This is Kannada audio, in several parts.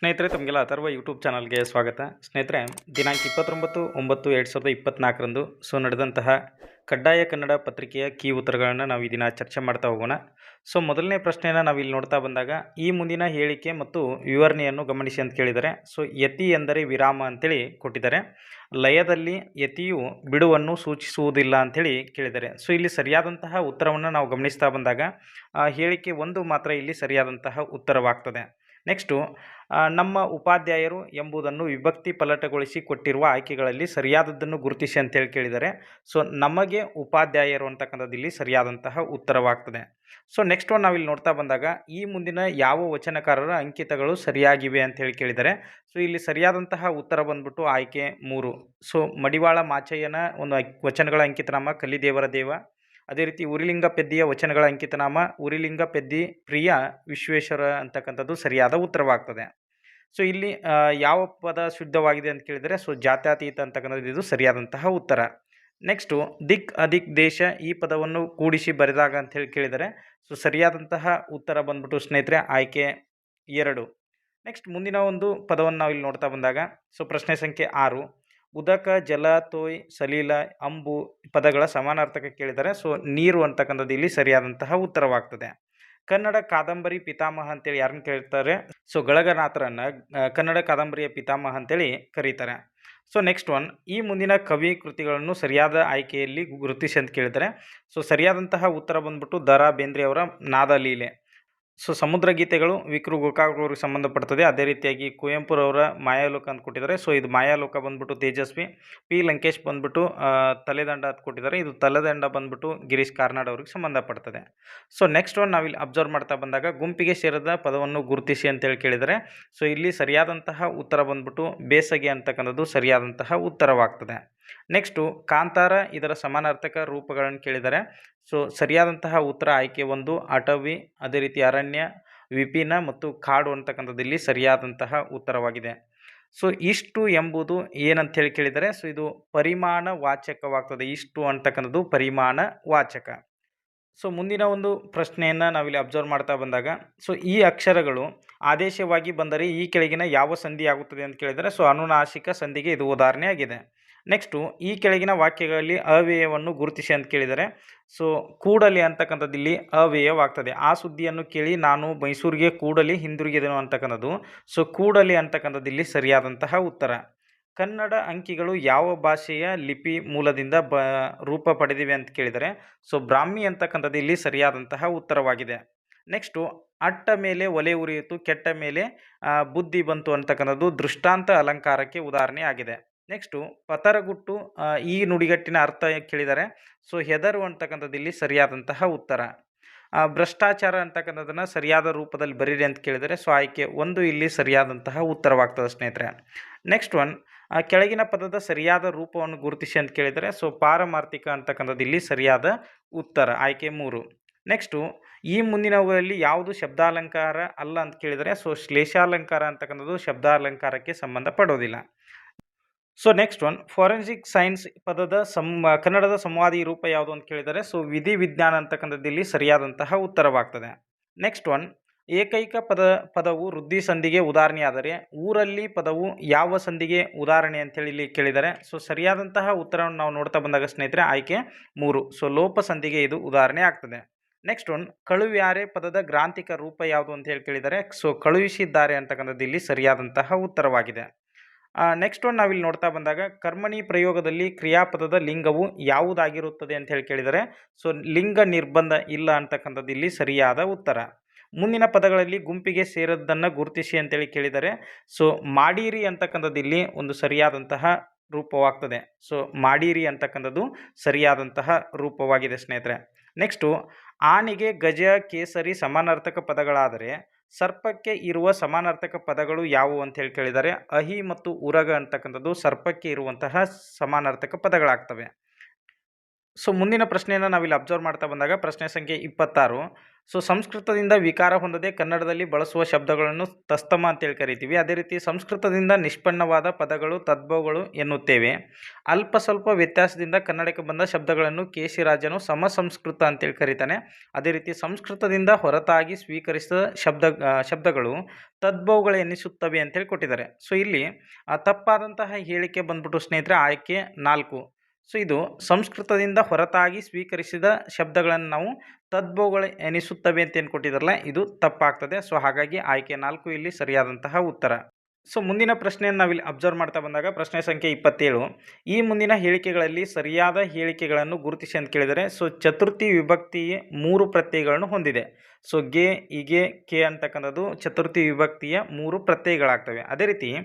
ಸ್ನೇಹಿತರೆ, ತಮಗೆಲ್ಲ ಅಥರ್ವ ಯೂಟ್ಯೂಬ್ ಚಾನಲ್ಗೆ ಸ್ವಾಗತ. ಸ್ನೇಹಿತರೆ, ದಿನಾಂಕ ಇಪ್ಪತ್ತೊಂಬತ್ತು ಒಂಬತ್ತು ಎರಡು ಸಾವಿರದ ಇಪ್ಪತ್ತ್ನಾಲ್ಕರಂದು ಸೊ, ನಡೆದಂತಹ ಕಡ್ಡಾಯ ಕನ್ನಡ ಪತ್ರಿಕೆಯ ಕೀ ಉತ್ತರಗಳನ್ನು ನಾವು ಈ ದಿನ ಚರ್ಚೆ ಮಾಡ್ತಾ ಹೋಗೋಣ. ಸೊ, ಮೊದಲನೇ ಪ್ರಶ್ನೆಯನ್ನು ನಾವು ಇಲ್ಲಿ ನೋಡ್ತಾ ಬಂದಾಗ, ಈ ಮುಂದಿನ ಹೇಳಿಕೆ ಮತ್ತು ವಿವರಣೆಯನ್ನು ಗಮನಿಸಿ ಅಂತ ಕೇಳಿದರೆ, ಸೊ, ಯತಿ ಎಂದರೆ ವಿರಾಮ ಅಂತೇಳಿ ಕೊಟ್ಟಿದ್ದಾರೆ. ಲಯದಲ್ಲಿ ಯತಿಯು ಬಿಡುವನ್ನು ಸೂಚಿಸುವುದಿಲ್ಲ ಅಂಥೇಳಿ ಕೇಳಿದ್ದಾರೆ. ಸೊ, ಇಲ್ಲಿ ಸರಿಯಾದಂತಹ ಉತ್ತರವನ್ನು ನಾವು ಗಮನಿಸ್ತಾ ಬಂದಾಗ ಹೇಳಿಕೆ ಒಂದು ಮಾತ್ರ ಇಲ್ಲಿ ಸರಿಯಾದಂತಹ ಉತ್ತರವಾಗ್ತದೆ. ನೆಕ್ಸ್ಟು ನಮ್ಮ ಉಪಾಧ್ಯಾಯರು ಎಂಬುದನ್ನು ವಿಭಕ್ತಿ ಪಲಟಗೊಳಿಸಿ ಕೊಟ್ಟಿರುವ ಆಯ್ಕೆಗಳಲ್ಲಿ ಸರಿಯಾದದ್ದನ್ನು ಗುರುತಿಸಿ ಅಂತೇಳಿ ಕೇಳಿದರೆ ಸೊ ನಮಗೆ ಉಪಾಧ್ಯಾಯರು ಅಂತಕ್ಕಂಥದ್ದು ಇಲ್ಲಿ ಸರಿಯಾದಂತಹ ಉತ್ತರವಾಗ್ತದೆ. ಸೊ ನೆಕ್ಸ್ಟ್ ಒನ್ ನಾವಿಲ್ಲಿ ನೋಡ್ತಾ ಬಂದಾಗ ಈ ಮುಂದಿನ ಯಾವ ವಚನಕಾರರ ಅಂಕಿತಗಳು ಸರಿಯಾಗಿವೆ ಅಂತ ಹೇಳಿ ಕೇಳಿದ್ದಾರೆ. ಸೊ ಇಲ್ಲಿ ಸರಿಯಾದಂತಹ ಉತ್ತರ ಬಂದ್ಬಿಟ್ಟು ಆಯ್ಕೆ ಮೂರು. ಸೊ ಮಡಿವಾಳ ಮಾಚಯ್ಯನ ಒಂದು ವಚನಗಳ ವಚನಗಳ ಅಂಕಿತನಾಮ ಕಲಿದೇವರ ದೇವ ಅದೇ ರೀತಿ ಉರಿಲಿಂಗ ಪೆದ್ದಿಯ ವಚನಗಳ ಅಂಕಿತನಾಮ, ಉರಿಲಿಂಗ ಪೆದ್ದಿ ಪ್ರಿಯ ವಿಶ್ವೇಶ್ವರ ಅಂತಕ್ಕಂಥದ್ದು ಸರಿಯಾದ ಉತ್ತರವಾಗ್ತದೆ. ಸೊ ಇಲ್ಲಿ ಯಾವ ಪದ ಶುದ್ಧವಾಗಿದೆ ಅಂತ ಕೇಳಿದರೆ ಸೊ ಜಾತ್ಯತೀತ ಅಂತಕ್ಕಂಥದ್ದು ಇದು ಸರಿಯಾದಂತಹ ಉತ್ತರ. ನೆಕ್ಸ್ಟು ದಿಕ್ ಅಧಿಕ್ ದೇಶ ಈ ಪದವನ್ನು ಕೂಡಿಸಿ ಬರೆದಾಗ ಅಂತ ಹೇಳಿ ಕೇಳಿದರೆ ಸೊ ಸರಿಯಾದಂತಹ ಉತ್ತರ ಬಂದ್ಬಿಟ್ಟು ಸ್ನೇಹಿತರೆ, ಆಯ್ಕೆ ಎರಡು. ನೆಕ್ಸ್ಟ್ ಮುಂದಿನ ಒಂದು ಪದವನ್ನು ನಾವು ಇಲ್ಲಿ ನೋಡ್ತಾ ಬಂದಾಗ ಸೊ ಪ್ರಶ್ನೆ ಸಂಖ್ಯೆ ಆರು. ಉದಕ, ಜಲ, ತೋಯ್, ಸಲೀಲ, ಅಂಬು ಪದಗಳ ಸಮಾನಾರ್ಥಕ ಕೇಳಿದರೆ ಸೊ ನೀರು ಅಂತಕ್ಕಂಥದ್ದು ಇಲ್ಲಿ ಸರಿಯಾದಂತಹ ಉತ್ತರವಾಗ್ತದೆ. ಕನ್ನಡ ಕಾದಂಬರಿ ಪಿತಾಮಹ ಅಂತೇಳಿ ಯಾರನ್ನು ಕೇಳ್ತಾರೆ? ಸೊ ಗಳಗನಾಥರನ್ನ ಕನ್ನಡ ಕಾದಂಬರಿಯ ಪಿತಾಮಹ ಅಂತೇಳಿ ಕರೀತಾರೆ. ಸೊ ನೆಕ್ಸ್ಟ್ ಒನ್, ಈ ಮುಂದಿನ ಕವಿ ಕೃತಿಗಳನ್ನು ಸರಿಯಾದ ಆಯ್ಕೆಯಲ್ಲಿ ಗುರುತಿಸಿ ಅಂತ ಕೇಳಿದರೆ, ಸೊ ಸರಿಯಾದಂತಹ ಉತ್ತರ ಬಂದ್ಬಿಟ್ಟು ದ ರಾ ಬೇಂದ್ರೆ ಅವರ ನಾದಲೀಲೆ ಸೊ ಸಮುದ್ರ ಗೀತೆಗಳು ವಿಕ್ರು ಗೋಕಾಕ್ ಸಂಬಂಧಪಡ್ತದೆ. ಅದೇ ರೀತಿಯಾಗಿ ಕುವೆಂಪುರವರ ಮಾಯಾಲೋಕ ಅಂತ ಕೊಟ್ಟಿದ್ದಾರೆ. ಸೊ ಇದು ಮಾಯಾಲೋಕ ಬಂದ್ಬಿಟ್ಟು ತೇಜಸ್ವಿ, ಪಿ. ಲಂಕೇಶ್ ಬಂದ್ಬಿಟ್ಟು ತಲೆದಂಡ ಅಂತ ಕೊಟ್ಟಿದ್ದಾರೆ. ಇದು ತಲೆದಂಡ ಬಂದ್ಬಿಟ್ಟು ಗಿರೀಶ್ ಕಾರ್ನಾಡ್ ಅವ್ರಿಗೆ ಸಂಬಂಧಪಡ್ತದೆ. ಸೊ ನೆಕ್ಸ್ಟ್ ಒನ್ ನಾವಿಲ್ಲಿ ಅಬ್ಸರ್ವ್ ಮಾಡ್ತಾ ಬಂದಾಗ ಗುಂಪಿಗೆ ಸೇರಿದ ಪದವನ್ನು ಗುರುತಿಸಿ ಅಂತೇಳಿ ಕೇಳಿದರೆ, ಸೊ ಇಲ್ಲಿ ಸರಿಯಾದಂತಹ ಉತ್ತರ ಬಂದ್ಬಿಟ್ಟು ಬೇಸಗೆ ಅಂತಕ್ಕಂಥದ್ದು ಸರಿಯಾದಂತಹ ಉತ್ತರವಾಗ್ತದೆ. ನೆಕ್ಸ್ಟು ಕಾಂತಾರ ಇದರ ಸಮಾನಾರ್ಥಕ ರೂಪಗಳನ್ನು ಕೇಳಿದರೆ. ಸೊ ಸರಿಯಾದಂತಹ ಉತ್ತರ ಆಯ್ಕೆ ಒಂದು, ಅಟವಿ, ಅದೇ ರೀತಿ ಅರಣ್ಯ, ವಿಪಿನ ಮತ್ತು ಕಾಡು ಅಂತಕ್ಕಂಥದ್ದು ಇಲ್ಲಿ ಸರಿಯಾದಂತಹ ಉತ್ತರವಾಗಿದೆ. ಸೊ ಇಷ್ಟು ಎಂಬುದು ಏನಂತ ಹೇಳಿ ಕೇಳಿದರೆ ಸೊ ಇದು ಪರಿಮಾಣ ವಾಚಕವಾಗ್ತದೆ ಇಷ್ಟು ಅಂತಕ್ಕಂಥದ್ದು ಪರಿಮಾಣ ವಾಚಕ ಸೊ ಮುಂದಿನ ಒಂದು ಪ್ರಶ್ನೆಯನ್ನು ನಾವಿಲ್ಲಿ ಅಬ್ಸರ್ವ್ ಮಾಡ್ತಾ ಬಂದಾಗ ಸೊ ಈ ಅಕ್ಷರಗಳು ಆದೇಶವಾಗಿ ಬಂದರೆ ಈ ಕೆಳಗಿನ ಯಾವ ಸಂಧಿ ಆಗುತ್ತದೆ ಅಂತ ಕೇಳಿದರೆ ಸೊ ಅನುನಾಸಿಕ ಸಂಧಿಗೆ ಇದು ಉದಾಹರಣೆ ಆಗಿದೆ ನೆಕ್ಸ್ಟು ಈ ಕೆಳಗಿನ ವಾಕ್ಯಗಳಲ್ಲಿ ಅವ್ಯಯವನ್ನು ಗುರುತಿಸಿ ಅಂತ ಕೇಳಿದರೆ ಸೊ ಕೂಡಲಿ ಅಂತಕ್ಕಂಥದ್ದು ಇಲ್ಲಿ ಅವ್ಯಯವಾಗ್ತದೆ. ಆ ಸುದ್ದಿಯನ್ನು ಕೇಳಿ ನಾನು ಮೈಸೂರಿಗೆ ಕೂಡಲಿ ಹಿಂದಿರುಗಿದೆನು ಅಂತಕ್ಕಂಥದ್ದು. ಸೊ ಕೂಡಲಿ ಅಂತಕ್ಕಂಥದ್ದು ಇಲ್ಲಿ ಸರಿಯಾದಂತಹ ಉತ್ತರ. ಕನ್ನಡ ಅಂಕಿಗಳು ಯಾವ ಭಾಷೆಯ ಲಿಪಿ ಮೂಲದಿಂದ ಬ, ರೂಪ ಪಡೆದಿವೆ ಅಂತ ಕೇಳಿದರೆ ಸೊ ಬ್ರಾಹ್ಮಿ ಅಂತಕ್ಕಂಥದ್ದು ಇಲ್ಲಿ ಸರಿಯಾದಂತಹ ಉತ್ತರವಾಗಿದೆ. ನೆಕ್ಸ್ಟು ಅಟ್ಟ ಮೇಲೆ ಒಲೆ ಉರಿಯಿತು, ಕೆಟ್ಟ ಮೇಲೆ ಬುದ್ಧಿ ಬಂತು ಅಂತಕ್ಕಂಥದ್ದು ದೃಷ್ಟಾಂತ ಅಲಂಕಾರಕ್ಕೆ ಉದಾಹರಣೆ ಆಗಿದೆ. ನೆಕ್ಸ್ಟು ಪತರಗುಟ್ಟು ಈ ನುಡಿಗಟ್ಟಿನ ಅರ್ಥ ಕೇಳಿದ್ದಾರೆ ಸೊ, ಹೆದರು ಅಂತಕ್ಕಂಥದ್ದು ಇಲ್ಲಿ ಸರಿಯಾದಂತಹ ಉತ್ತರ. ಭ್ರಷ್ಟಾಚಾರ ಅಂತಕ್ಕಂಥದ್ದನ್ನು ಸರಿಯಾದ ರೂಪದಲ್ಲಿ ಬರೀರಿ ಅಂತ ಕೇಳಿದರೆ. ಸೊ, ಆಯ್ಕೆ ಒಂದು ಇಲ್ಲಿ ಸರಿಯಾದಂತಹ ಉತ್ತರವಾಗ್ತದೆ ಸ್ನೇಹಿತರೆ. ನೆಕ್ಸ್ಟ್ ಒನ್ ಕೆಳಗಿನ ಪದದ ಸರಿಯಾದ ರೂಪವನ್ನು ಗುರುತಿಸಿ ಅಂತ ಕೇಳಿದರೆ. ಸೊ, ಪಾರಮಾರ್ಥಿಕ ಅಂತಕ್ಕಂಥದ್ದು ಇಲ್ಲಿ ಸರಿಯಾದ ಉತ್ತರ, ಆಯ್ಕೆ ಮೂರು. ನೆಕ್ಸ್ಟು, ಈ ಮುಂದಿನವುಗಳಲ್ಲಿ ಯಾವುದು ಶಬ್ದಾಲಂಕಾರ ಅಲ್ಲ ಅಂತ ಕೇಳಿದರೆ. ಸೊ, ಶ್ಲೇಷಾಲಂಕಾರ ಅಂತಕ್ಕಂಥದ್ದು ಶಬ್ದಾಲಂಕಾರಕ್ಕೆ ಸಂಬಂಧಪಡೋದಿಲ್ಲ. So next one forensic science ಪದದ ಸಂ, ಕನ್ನಡದ ಸಂವಾದಿ ರೂಪ ಯಾವುದು ಅಂತ ಕೇಳಿದರೆ ಸೊ ವಿಧಿ ವಿಜ್ಞಾನ ಅಂತಕ್ಕಂಥದ್ದು ಇಲ್ಲಿ ಸರಿಯಾದಂತಹ ಉತ್ತರವಾಗ್ತದೆ. ನೆಕ್ಸ್ಟ್ ಒನ್ ಏಕೈಕ ಪದ, ಪದವು ವೃದ್ಧಿ ಸಂಧಿಗೆ ಉದಾಹರಣೆಯಾದರೆ, ಊರಲ್ಲಿ ಪದವು ಯಾವ ಸಂಧಿಗೆ ಉದಾಹರಣೆ ಅಂತೇಳಿ ಇಲ್ಲಿ ಕೇಳಿದರೆ ಸೊ ಸರಿಯಾದಂತಹ ಉತ್ತರವನ್ನು ನಾವು ನೋಡ್ತಾ ಬಂದಾಗ ಸ್ನೇಹಿತರೆ, ಆಯ್ಕೆ ಮೂರು. ಸೊ ಲೋಪ ಸಂಧಿಗೆ ಇದು ಉದಾಹರಣೆ ಆಗ್ತದೆ. ನೆಕ್ಸ್ಟ್ ಒನ್ ಕಳುವ್ಯಾರೆ ಪದದ ಗ್ರಾಂಥಿಕ ರೂಪ ಯಾವುದು ಅಂತ ಹೇಳಿ ಕೇಳಿದರೆ ಸೊ ಕಳುಹಿಸಿದ್ದಾರೆ ಅಂತಕ್ಕಂಥದ್ದು ಇಲ್ಲಿ ಸರಿಯಾದಂತಹ ಉತ್ತರವಾಗಿದೆ. ನೆಕ್ಸ್ಟ್ ಒನ್ ನಾವಿಲ್ಲಿ ನೋಡ್ತಾ ಬಂದಾಗ ಕರ್ಮಣಿ ಪ್ರಯೋಗದಲ್ಲಿ ಕ್ರಿಯಾಪದದ ಲಿಂಗವು ಯಾವುದಾಗಿರುತ್ತದೆ ಅಂತ ಹೇಳಿ ಕೇಳಿದರೆ ಸೊ ಲಿಂಗ ನಿರ್ಬಂಧ ಇಲ್ಲ ಅಂತಕ್ಕಂಥದ್ದು ಇಲ್ಲಿ ಸರಿಯಾದ ಉತ್ತರ. ಮುಂದಿನ ಪದಗಳಲ್ಲಿ ಗುಂಪಿಗೆ ಸೇರದ್ದನ್ನು ಗುರುತಿಸಿ ಅಂತೇಳಿ ಕೇಳಿದರೆ ಸೊ ಮಾಡೀರಿ ಅಂತಕ್ಕಂಥದ್ದು ಇಲ್ಲಿ ಒಂದು ಸರಿಯಾದಂತಹ ರೂಪವಾಗ್ತದೆ. ಸೊ ಮಾಡೀರಿ ಅಂತಕ್ಕಂಥದ್ದು ಸರಿಯಾದಂತಹ ರೂಪವಾಗಿದೆ ಸ್ನೇಹಿತರೆ. ನೆಕ್ಸ್ಟು ಆನೆಗೆ ಗಜ, ಕೇಸರಿ ಸಮಾನಾರ್ಥಕ ಪದಗಳಾದರೆ ಸರ್ಪಕ್ಕೆ ಇರುವ ಸಮಾನಾರ್ಥಕ ಪದಗಳು ಯಾವುವು ಅಂತ ಹೇಳಿ ಕೇಳಿದರೆ ಅಹಿ ಮತ್ತು ಉರಗ ಅಂತಕ್ಕಂಥದ್ದು ಸರ್ಪಕ್ಕೆ ಇರುವಂತಹ ಸಮಾನಾರ್ಥಕ ಪದಗಳಾಗ್ತವೆ. ಸೊ ಮುಂದಿನ ಪ್ರಶ್ನೆಯನ್ನು ನಾವಿಲ್ಲಿ ಅಬ್ಸರ್ವ್ ಮಾಡ್ತಾ ಬಂದಾಗ ಪ್ರಶ್ನೆ ಸಂಖ್ಯೆ ಇಪ್ಪತ್ತಾರು. ಸೊ ಸಂಸ್ಕೃತದಿಂದ ವಿಕಾರ ಹೊಂದದೆ ಕನ್ನಡದಲ್ಲಿ ಬಳಸುವ ಶಬ್ದಗಳನ್ನು ತಸ್ತಮ ಅಂತೇಳಿ ಕರಿತೀವಿ. ಅದೇ ರೀತಿ ಸಂಸ್ಕೃತದಿಂದ ನಿಷ್ಪನ್ನವಾದ ಪದಗಳು, ತದ್ಭವಗಳು ಎನ್ನುತ್ತೇವೆ. ಅಲ್ಪ ಸ್ವಲ್ಪ ವ್ಯತ್ಯಾಸದಿಂದ ಕನ್ನಡಕ್ಕೆ ಬಂದ ಶಬ್ದಗಳನ್ನು ಕೆ ಸಿ ರಾಜನು ಸಮಸಂಸ್ಕೃತ ಅಂತೇಳಿ ಕರೀತಾನೆ. ಅದೇ ರೀತಿ ಸಂಸ್ಕೃತದಿಂದ ಹೊರತಾಗಿ ಸ್ವೀಕರಿಸಿದ ಶಬ್ದ ಶಬ್ದಗಳು ತದ್ಭವಗಳು ಎನ್ನಿಸುತ್ತವೆ ಅಂತೇಳಿ ಕೊಟ್ಟಿದ್ದಾರೆ. ಸೊ ಇಲ್ಲಿ ತಪ್ಪಾದಂತಹ ಹೇಳಿಕೆ ಬಂದ್ಬಿಟ್ಟು ಸ್ನೇಹಿತರೆ, ಆಯ್ಕೆ ನಾಲ್ಕು. ಸೊ ಇದು ಸಂಸ್ಕೃತದಿಂದ ಹೊರತಾಗಿ ಸ್ವೀಕರಿಸಿದ ಶಬ್ದಗಳನ್ನು ನಾವು ತದ್ಭವಗಳು ಎನಿಸುತ್ತವೆ ಅಂತ ಏನು ಕೊಟ್ಟಿದ್ದಾರಲ್ಲ ಇದು ತಪ್ಪಾಗ್ತದೆ. ಸೊ ಹಾಗಾಗಿ ಆಯ್ಕೆ ನಾಲ್ಕು ಇಲ್ಲಿ ಸರಿಯಾದಂತಹ ಉತ್ತರ. ಸೊ ಮುಂದಿನ ಪ್ರಶ್ನೆಯನ್ನು ನಾವಿಲ್ಲಿ ಅಬ್ಸರ್ವ್ ಮಾಡ್ತಾ ಬಂದಾಗ ಪ್ರಶ್ನೆ ಸಂಖ್ಯೆ ಇಪ್ಪತ್ತೇಳು. ಈ ಮುಂದಿನ ಹೇಳಿಕೆಗಳಲ್ಲಿ ಸರಿಯಾದ ಹೇಳಿಕೆಗಳನ್ನು ಗುರುತಿಸಿ ಅಂತ ಕೇಳಿದರೆ, ಸೊ ಚತುರ್ಥಿ ವಿಭಕ್ತಿ ಮೂರು ಪ್ರತ್ಯಯಗಳನ್ನು ಹೊಂದಿದೆ. ಸೊ ಗೆ, ಇಗೆ, ಕೆ ಅಂತಕ್ಕಂಥದ್ದು ಚತುರ್ಥಿ ವಿಭಕ್ತಿಯ ಮೂರು ಪ್ರತ್ಯಯಗಳಾಗ್ತವೆ. ಅದೇ ರೀತಿ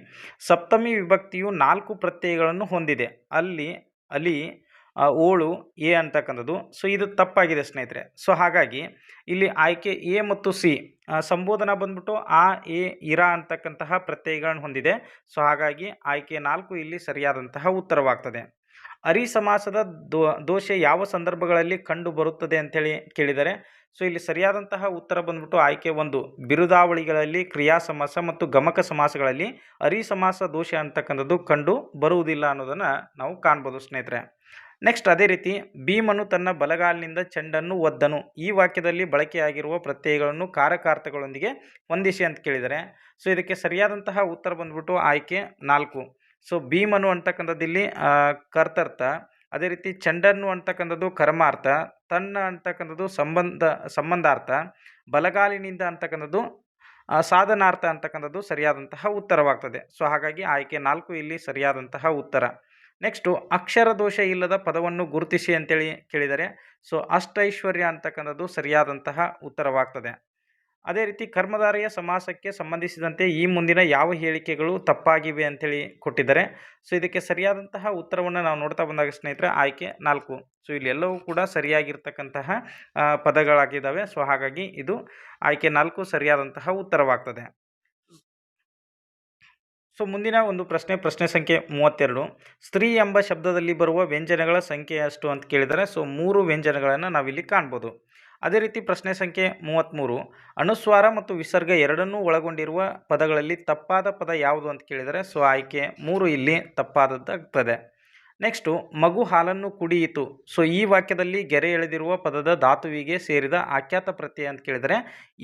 ಸಪ್ತಮಿ ವಿಭಕ್ತಿಯು ನಾಲ್ಕು ಪ್ರತ್ಯಯಗಳನ್ನು ಹೊಂದಿದೆ. ಅಲ್ಲಿ ಅಲ್ಲಿ ಓಳು ಎ ಅಂತಕ್ಕಂಥದ್ದು. ಸೊ, ಇದು ತಪ್ಪಾಗಿದೆ ಸ್ನೇಹಿತರೆ. ಸೊ, ಹಾಗಾಗಿ ಇಲ್ಲಿ ಆಯ್ಕೆ ಎ ಮತ್ತು ಸಿ ಸಂಬೋಧನ ಬಂದ್ಬಿಟ್ಟು ಆ, ಎ, ಇರ ಅಂತಕ್ಕಂತಹ ಪ್ರತ್ಯಯಗಳನ್ನು ಹೊಂದಿದೆ. ಸೊ, ಹಾಗಾಗಿ ಆಯ್ಕೆ ನಾಲ್ಕು ಇಲ್ಲಿ ಸರಿಯಾದಂತಹ ಉತ್ತರವಾಗ್ತದೆ. ಅರಿ ಸಮಾಸದ ದೋಷ ಯಾವ ಸಂದರ್ಭಗಳಲ್ಲಿ ಕಂಡು ಬರುತ್ತದೆ ಅಂತೇಳಿ ಕೇಳಿದರೆ, ಸೊ ಇಲ್ಲಿ ಸರಿಯಾದಂತಹ ಉತ್ತರ ಬಂದ್ಬಿಟ್ಟು ಆಯ್ಕೆ ಒಂದು. ಬಿರುದಾವಳಿಗಳಲ್ಲಿ ಕ್ರಿಯಾ ಸಮಾಸ ಮತ್ತು ಗಮಕ ಸಮಾಸಗಳಲ್ಲಿ ಅರಿ ಸಮಾಸ ದೋಷ ಅಂತಕ್ಕಂಥದ್ದು ಕಂಡು ಬರುವುದಿಲ್ಲ ಅನ್ನೋದನ್ನು ನಾವು ಕಾಣ್ಬೋದು ಸ್ನೇಹಿತರೆ. ನೆಕ್ಸ್ಟ್ ಅದೇ ರೀತಿ, ಭೀಮನು ತನ್ನ ಬಲಗಾಲಿನಿಂದ ಚೆಂಡನ್ನು ಒದ್ದನು. ಈ ವಾಕ್ಯದಲ್ಲಿ ಬಳಕೆಯಾಗಿರುವ ಪ್ರತ್ಯಯಗಳನ್ನು ಕಾರಕಾರ್ಥಗಳೊಂದಿಗೆ ಹೊಂದಿಸಿ ಅಂತ ಕೇಳಿದರೆ, ಸೊ ಇದಕ್ಕೆ ಸರಿಯಾದಂತಹ ಉತ್ತರ ಬಂದ್ಬಿಟ್ಟು ಆಯ್ಕೆ ನಾಲ್ಕು. ಸೊ ಭೀಮನು ಅಂತಕ್ಕಂಥದ್ದು ಇಲ್ಲಿ ಕರ್ತರ್ಥ. ಅದೇ ರೀತಿ ಚಂಡನ್ನು ಅಂತಕ್ಕಂಥದ್ದು ಕರ್ಮಾರ್ಥ, ತನ್ನ ಅಂತಕ್ಕಂಥದ್ದು ಸಂಬಂಧ, ಸಂಬಂಧಾರ್ಥ, ಬಲಗಾಲಿನಿಂದ ಅಂತಕ್ಕಂಥದ್ದು ಸಾಧನಾರ್ಥ ಅಂತಕ್ಕಂಥದ್ದು ಸರಿಯಾದಂತಹ ಉತ್ತರವಾಗ್ತದೆ. ಸೊ ಹಾಗಾಗಿ ಆಯ್ಕೆ ನಾಲ್ಕು ಇಲ್ಲಿ ಸರಿಯಾದಂತಹ ಉತ್ತರ. ನೆಕ್ಸ್ಟು ಅಕ್ಷರ ದೋಷ ಇಲ್ಲದ ಪದವನ್ನು ಗುರುತಿಸಿ ಅಂತೇಳಿ ಕೇಳಿದರೆ ಸೊ ಅಷ್ಟೈಶ್ವರ್ಯ ಅಂತಕ್ಕಂಥದ್ದು ಸರಿಯಾದಂತಹ ಉತ್ತರವಾಗ್ತದೆ. ಅದೇ ರೀತಿ ಕರ್ಮಧಾರೆಯ ಸಮಾಸಕ್ಕೆ ಸಂಬಂಧಿಸಿದಂತೆ ಈ ಮುಂದಿನ ಯಾವ ಹೇಳಿಕೆಗಳು ತಪ್ಪಾಗಿವೆ ಅಂತೇಳಿ ಕೊಟ್ಟಿದ್ದಾರೆ. ಸೊ, ಇದಕ್ಕೆ ಸರಿಯಾದಂತಹ ಉತ್ತರವನ್ನು ನಾವು ನೋಡ್ತಾ ಬಂದಾಗ ಸ್ನೇಹಿತರೆ, ಆಯ್ಕೆ ನಾಲ್ಕು. ಸೊ, ಇಲ್ಲಿ ಎಲ್ಲವೂ ಕೂಡ ಸರಿಯಾಗಿರ್ತಕ್ಕಂತಹ ಪದಗಳಾಗಿದ್ದಾವೆ. ಸೊ, ಹಾಗಾಗಿ ಇದು ಆಯ್ಕೆ ನಾಲ್ಕು ಸರಿಯಾದಂತಹ ಉತ್ತರವಾಗ್ತದೆ. ಸೊ, ಮುಂದಿನ ಒಂದು ಪ್ರಶ್ನೆ ಪ್ರಶ್ನೆ ಸಂಖ್ಯೆ ಮೂವತ್ತೆರಡು. ಸ್ತ್ರೀ ಎಂಬ ಶಬ್ದದಲ್ಲಿ ಬರುವ ವ್ಯಂಜನಗಳ ಸಂಖ್ಯೆ ಅಷ್ಟು ಅಂತ ಕೇಳಿದರೆ, ಸೊ, ಮೂರು ವ್ಯಂಜನಗಳನ್ನು ನಾವಿಲ್ಲಿ ಕಾಣ್ಬೋದು. ಅದೇ ರೀತಿ ಪ್ರಶ್ನೆ ಸಂಖ್ಯೆ ಮೂವತ್ತ್ಮೂರು ಅನುಸ್ವಾರ ಮತ್ತು ವಿಸರ್ಗ ಎರಡನ್ನೂ ಒಳಗೊಂಡಿರುವ ಪದಗಳಲ್ಲಿ ತಪ್ಪಾದ ಪದ ಯಾವುದು ಅಂತ ಕೇಳಿದರೆ, ಸೊ ಆಯ್ಕೆ ಮೂರು ಇಲ್ಲಿ ತಪ್ಪಾದದ್ದಾಗ್ತದೆ. ನೆಕ್ಸ್ಟು ಮಗು ಹಾಲನ್ನು ಕುಡಿಯಿತು. ಸೊ ಈ ವಾಕ್ಯದಲ್ಲಿ ಗೆರೆ ಎಳೆದಿರುವ ಪದದ ಧಾತುವಿಗೆ ಸೇರಿದ ಆಖ್ಯಾತ ಪ್ರತ್ಯಯ ಅಂತ ಕೇಳಿದರೆ,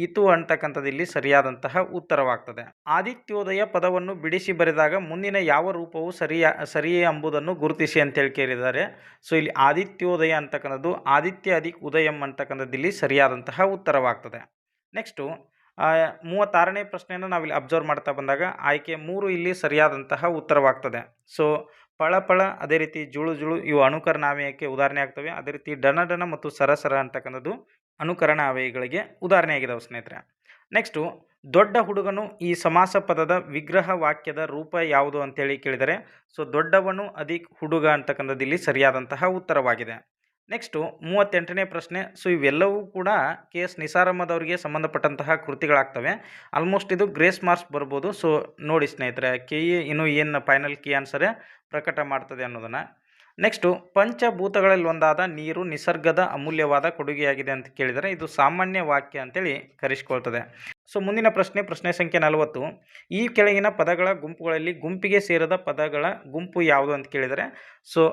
ಇತು ಅಂತಕ್ಕಂಥದ್ದು ಇಲ್ಲಿ ಸರಿಯಾದಂತಹ ಉತ್ತರವಾಗ್ತದೆ. ಆದಿತ್ಯೋದಯ ಪದವನ್ನು ಬಿಡಿಸಿ ಬರೆದಾಗ ಮುಂದಿನ ಯಾವ ರೂಪವು ಸರಿಯ, ಸರಿಯೇ ಎಂಬುದನ್ನು ಗುರುತಿಸಿ ಅಂತೇಳಿ ಕೇಳಿದ್ದಾರೆ. ಸೊ ಇಲ್ಲಿ ಆದಿತ್ಯೋದಯ ಅಂತಕ್ಕಂಥದ್ದು ಆದಿತ್ಯ ಅಧಿಕ್ ಉದಯಂ ಅಂತಕ್ಕಂಥದ್ದು ಇಲ್ಲಿ ಸರಿಯಾದಂತಹ ಉತ್ತರವಾಗ್ತದೆ. ನೆಕ್ಸ್ಟು ಮೂವತ್ತಾರನೇ ಪ್ರಶ್ನೆಯನ್ನು ನಾವಿಲ್ಲಿ ಅಬ್ಸರ್ವ್ ಮಾಡ್ತಾ ಬಂದಾಗ ಆಯ್ಕೆ ಮೂರು ಇಲ್ಲಿ ಸರಿಯಾದಂತಹ ಉತ್ತರವಾಗ್ತದೆ. ಸೊ ಪಳ ಪಳ, ಅದೇ ರೀತಿ ಜುಳು ಜುಳು ಇವು ಅನುಕರಣ ಅವ್ಯಯಕ್ಕೆ ಉದಾಹರಣೆ ಆಗ್ತವೆ. ಅದೇ ರೀತಿ ಡನ ಡನ ಮತ್ತು ಸರಸರ ಅಂತಕ್ಕಂಥದ್ದು ಅನುಕರಣ ಉದಾಹರಣೆ ಆಗಿದಾವೆ ಸ್ನೇಹಿತರೆ. ನೆಕ್ಸ್ಟು ದೊಡ್ಡ ಹುಡುಗನು ಈ ಸಮಾಸ ಪದದ ವಿಗ್ರಹ ವಾಕ್ಯದ ರೂಪ ಯಾವುದು ಅಂತೇಳಿ ಕೇಳಿದರೆ ಸೊ ದೊಡ್ಡವನು ಅಧಿಕ್ ಹುಡುಗ ಅಂತಕ್ಕಂಥದ್ದು ಇಲ್ಲಿ ಸರಿಯಾದಂತಹ ಉತ್ತರವಾಗಿದೆ. ನೆಕ್ಸ್ಟು ಮೂವತ್ತೆಂಟನೇ ಪ್ರಶ್ನೆ ಸೊ ಇವೆಲ್ಲವೂ ಕೂಡ ಕೆ ಎಸ್ ನಿಸಾರಮ್ಮದವರಿಗೆ ಸಂಬಂಧಪಟ್ಟಂತಹ ಕೃತಿಗಳಾಗ್ತವೆ. ಆಲ್ಮೋಸ್ಟ್ ಇದು ಗ್ರೇಸ್ ಮಾರ್ಕ್ಸ್ ಬರ್ಬೋದು. ಸೊ ನೋಡಿ ಸ್ನೇಹಿತರೆ, ಕೆ ಇನ್ನು ಏನು ಫೈನಲ್ ಕೀ ಆನ್ಸರೇ ಪ್ರಕಟ ಮಾಡ್ತದೆ ಅನ್ನೋದನ್ನು. ನೆಕ್ಸ್ಟು ಪಂಚಭೂತಗಳಲ್ಲಿ ಒಂದಾದ ನೀರು ನಿಸರ್ಗದ ಅಮೂಲ್ಯವಾದ ಕೊಡುಗೆಯಾಗಿದೆ ಅಂತ ಕೇಳಿದರೆ ಇದು ಸಾಮಾನ್ಯ ವಾಕ್ಯ ಅಂತೇಳಿ ಕರೆಸ್ಕೊಳ್ತದೆ. ಸೊ ಮುಂದಿನ ಪ್ರಶ್ನೆ ಪ್ರಶ್ನೆ ಸಂಖ್ಯೆ ನಲವತ್ತು. ಈ ಕೆಳಗಿನ ಪದಗಳ ಗುಂಪುಗಳಲ್ಲಿ ಗುಂಪಿಗೆ ಸೇರದ ಪದಗಳ ಗುಂಪು ಯಾವುದು ಅಂತ ಕೇಳಿದರೆ ಸೊ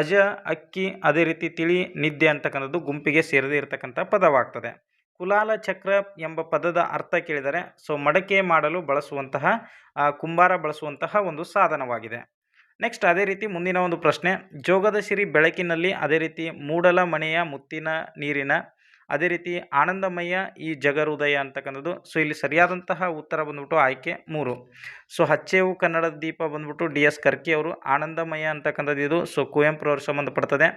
ಅಜ, ಅಕ್ಕಿ, ಅದೇ ರೀತಿ ತಿಳಿ, ನಿದ್ದೆ ಅಂತಕ್ಕಂಥದ್ದು ಗುಂಪಿಗೆ ಸೇರದೇ ಇರತಕ್ಕಂಥ ಪದವಾಗ್ತದೆ. ಕುಲಾಲ ಚಕ್ರ ಎಂಬ ಪದದ ಅರ್ಥ ಕೇಳಿದರೆ ಸೊ ಮಡಕೆ ಮಾಡಲು ಬಳಸುವಂತಹ ಕುಂಬಾರ ಬಳಸುವಂತಹ ಒಂದು ಸಾಧನವಾಗಿದೆ. ನೆಕ್ಸ್ಟ್ ಅದೇ ರೀತಿ ಮುಂದಿನ ಒಂದು ಪ್ರಶ್ನೆ. ಜೋಗದ ಸಿರಿ ಬೆಳಕಿನಲ್ಲಿ ಅದೇ ರೀತಿ ಮೂಡಲ ಮನೆಯ ಮುತ್ತಿನ ನೀರಿನ, ಅದೇ ರೀತಿ ಆನಂದಮಯ ಈ ಜಗರುದಯ ಅಂತಕ್ಕಂಥದ್ದು. ಸೊ ಇಲ್ಲಿ ಸರಿಯಾದಂತಹ ಉತ್ತರ ಬಂದ್ಬಿಟ್ಟು ಆಯ್ಕೆ ಮೂರು. ಸೊ ಹಚ್ಚೇವು ಕನ್ನಡದ ದೀಪ ಬಂದ್ಬಿಟ್ಟು ಡಿ ಎಸ್ ಕರ್ಕಿ ಅವರು ಆನಂದಮಯ ಅಂತಕ್ಕಂಥದ್ದು ಇದು. ಸೊ ಕುವೆಂಪುರವ್ರು ಸಂಬಂಧಪಡ್ತದೆ.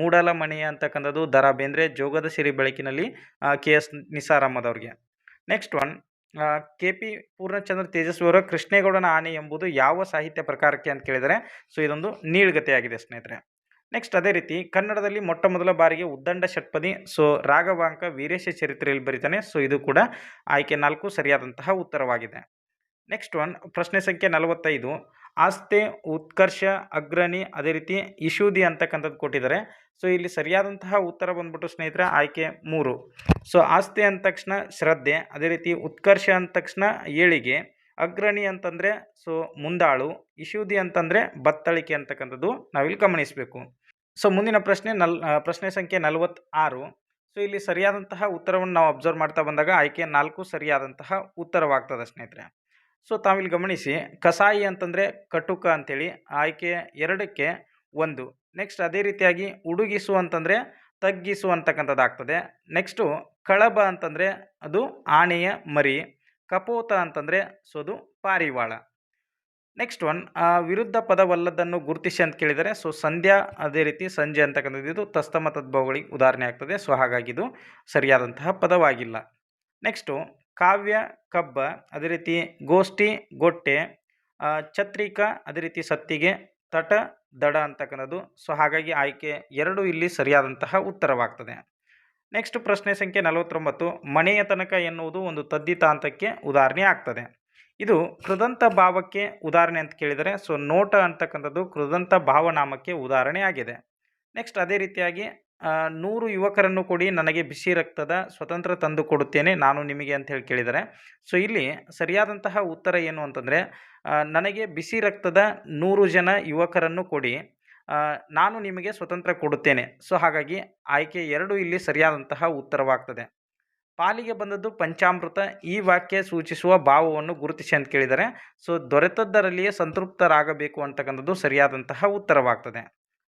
ಮೂಡಲ ಮನೆಯ ಅಂತಕ್ಕಂಥದ್ದು ದರಾ ಬೇಂದ್ರೆ ಜೋಗದ ಸಿರಿ ಬೆಳಕಿನಲ್ಲಿ K S ನಿಸಾರಮ್ಮದವ್ರಿಗೆ. Next one K P Poornachandra Tejaswi ಅವರ ಕೃಷ್ಣೇಗೌಡನ ಆನೆ ಎಂಬುದು ಯಾವ ಸಾಹಿತ್ಯ ಪ್ರಕಾರಕ್ಕೆ ಅಂತ ಕೇಳಿದರೆ, ಸೊ ಇದೊಂದು ನೀಳ್ಗತೆಯಾಗಿದೆ ಸ್ನೇಹಿತರೆ. ನೆಕ್ಸ್ಟ್ ಅದೇ ರೀತಿ ಕನ್ನಡದಲ್ಲಿ ಮೊಟ್ಟ ಮೊದಲ ಬಾರಿಗೆ ಉದ್ದಂಡ ಷಟ್ಪದಿ, ಸೊ ರಾಘವಾಂಕ ವೀರೇಶ ಚರಿತ್ರೆಯಲ್ಲಿ ಬರೀತಾನೆ, ಸೊ ಇದು ಕೂಡ ಆಯ್ಕೆ ನಾಲ್ಕು ಸರಿಯಾದಂತಹ ಉತ್ತರವಾಗಿದೆ. ನೆಕ್ಸ್ಟ್ ಒನ್ ಪ್ರಶ್ನೆ ಸಂಖ್ಯೆ ನಲವತ್ತೈದು. ಆಸ್ತೆ, ಉತ್ಕರ್ಷ, ಅಗ್ರಣಿ, ಅದೇ ರೀತಿ ಇಶೂದಿ ಅಂತಕ್ಕಂಥದ್ದು ಕೊಟ್ಟಿದ್ದಾರೆ. ಸೊ, ಇಲ್ಲಿ ಸರಿಯಾದಂತಹ ಉತ್ತರ ಬಂದ್ಬಿಟ್ಟು ಸ್ನೇಹಿತರೆ, ಆಯ್ಕೆ ಮೂರು. ಸೊ, ಆಸ್ತಿ ಅಂದ ತಕ್ಷಣ ಶ್ರದ್ಧೆ, ಅದೇ ರೀತಿ ಉತ್ಕರ್ಷ ಅಂದ ತಕ್ಷಣ ಏಳಿಗೆ, ಅಗ್ರಣಿ ಅಂತಂದರೆ, ಸೊ, ಮುಂದಾಳು, ಇಶೂದಿ ಅಂತಂದರೆ ಬತ್ತಳಿಕೆ ಅಂತಕ್ಕಂಥದ್ದು ನಾವಿಲ್ಲಿ ಗಮನಿಸಬೇಕು. ಸೊ, ಮುಂದಿನ ಪ್ರಶ್ನೆ ನಲ್ ಪ್ರಶ್ನೆ ಸಂಖ್ಯೆ ನಲವತ್ತಾರು. ಸೊ, ಇಲ್ಲಿ ಸರಿಯಾದಂತಹ ಉತ್ತರವನ್ನು ನಾವು ಅಬ್ಸರ್ವ್ ಮಾಡ್ತಾ ಬಂದಾಗ ಆಯ್ಕೆ ನಾಲ್ಕು ಸರಿಯಾದಂತಹ ಉತ್ತರವಾಗ್ತದೆ ಸ್ನೇಹಿತರೆ. ಸೊ ತಾವಿಲ್ಲಿ ಗಮನಿಸಿ, ಕಸಾಯಿ ಅಂತಂದರೆ ಕಟುಕ ಅಂಥೇಳಿ ಆಯ್ಕೆ ಎರಡಕ್ಕೆ ಒಂದು. ನೆಕ್ಸ್ಟ್ ಅದೇ ರೀತಿಯಾಗಿ ಉಡುಗಿಸು ಅಂತಂದರೆ ತಗ್ಗಿಸು ಅಂತಕ್ಕಂಥದ್ದು ಆಗ್ತದೆ. ನೆಕ್ಸ್ಟು ಕಳಬ ಅಂತಂದರೆ ಅದು ಆನೆಯ ಮರಿ, ಕಪೋತ ಅಂತಂದರೆ ಸೊ ಅದು ಪಾರಿವಾಳ. ನೆಕ್ಸ್ಟ್ ಒನ್ ವಿರುದ್ಧ ಪದವಲ್ಲದನ್ನು ಗುರುತಿಸಿ ಅಂತ ಕೇಳಿದರೆ, ಸೊ ಸಂಧ್ಯಾ ಅದೇ ರೀತಿ ಸಂಜೆ ಅಂತಕ್ಕಂಥದ್ದು ಇದು ತಸ್ತಮ ತದ್ಭವಗಳಿಗೆ ಉದಾಹರಣೆ ಆಗ್ತದೆ. ಸೊ ಹಾಗಾಗಿ ಇದು ಸರಿಯಾದಂತಹ ಪದವಾಗಿಲ್ಲ. ನೆಕ್ಸ್ಟು ಕಾವ್ಯ, ಕಬ್ಬ, ಅದೇ ರೀತಿ ಗೋಷ್ಠಿ, ಗೊಟ್ಟೆ ಛತ್ರಿಕ, ಅದೇ ರೀತಿ ಸತ್ತಿಗೆ, ತಟ, ದಡ ಅಂತಕ್ಕಂಥದ್ದು. ಸೊ, ಹಾಗಾಗಿ ಆಯ್ಕೆ ಎರಡು ಇಲ್ಲಿ ಸರಿಯಾದಂತಹ ಉತ್ತರವಾಗ್ತದೆ. ನೆಕ್ಸ್ಟ್ ಪ್ರಶ್ನೆ ಸಂಖ್ಯೆ ನಲವತ್ತೊಂಬತ್ತು. ಮನೆಯ ತನಕ ಎನ್ನುವುದು ಒಂದು ತದ್ದಿತಾಂತಕ್ಕೆ ಉದಾಹರಣೆ ಆಗ್ತದೆ. ಇದು ಕೃದಂತ ಭಾವಕ್ಕೆ ಉದಾಹರಣೆ ಅಂತ ಕೇಳಿದರೆ, ಸೊ, ನೋಟ ಅಂತಕ್ಕಂಥದ್ದು ಕೃದಂತ ಭಾವನಾಮಕ್ಕೆ ಉದಾಹರಣೆ ಆಗಿದೆ. ನೆಕ್ಸ್ಟ್ ಅದೇ ರೀತಿಯಾಗಿ ನೂರು ಯುವಕರನ್ನು ಕೊಡಿ, ನನಗೆ ಬಿಸಿ ರಕ್ತದ ಸ್ವತಂತ್ರ ತಂದು ಕೊಡುತ್ತೇನೆ ನಾನು ನಿಮಗೆ ಅಂತ ಹೇಳಿ ಕೇಳಿದರೆ ಸೊ ಇಲ್ಲಿ ಸರಿಯಾದಂತಹ ಉತ್ತರ ಏನು ಅಂತಂದರೆ ನನಗೆ ಬಿಸಿ ರಕ್ತದ ನೂರು ಜನ ಯುವಕರನ್ನು ಕೊಡಿ ನಾನು ನಿಮಗೆ ಸ್ವತಂತ್ರ ಕೊಡುತ್ತೇನೆ. ಸೊ ಹಾಗಾಗಿ ಆಯ್ಕೆ ಎರಡು ಇಲ್ಲಿ ಸರಿಯಾದಂತಹ ಉತ್ತರವಾಗ್ತದೆ. ಪಾಲಿಗೆ ಬಂದದ್ದು ಪಂಚಾಮೃತ, ಈ ವಾಕ್ಯ ಸೂಚಿಸುವ ಭಾವವನ್ನು ಗುರುತಿಸಿ ಅಂತ ಕೇಳಿದರೆ ಸೊ ದೊರೆತದ್ದರಲ್ಲಿಯೇ ಸಂತೃಪ್ತರಾಗಬೇಕು ಅಂತಕ್ಕಂಥದ್ದು ಸರಿಯಾದಂತಹ ಉತ್ತರವಾಗ್ತದೆ.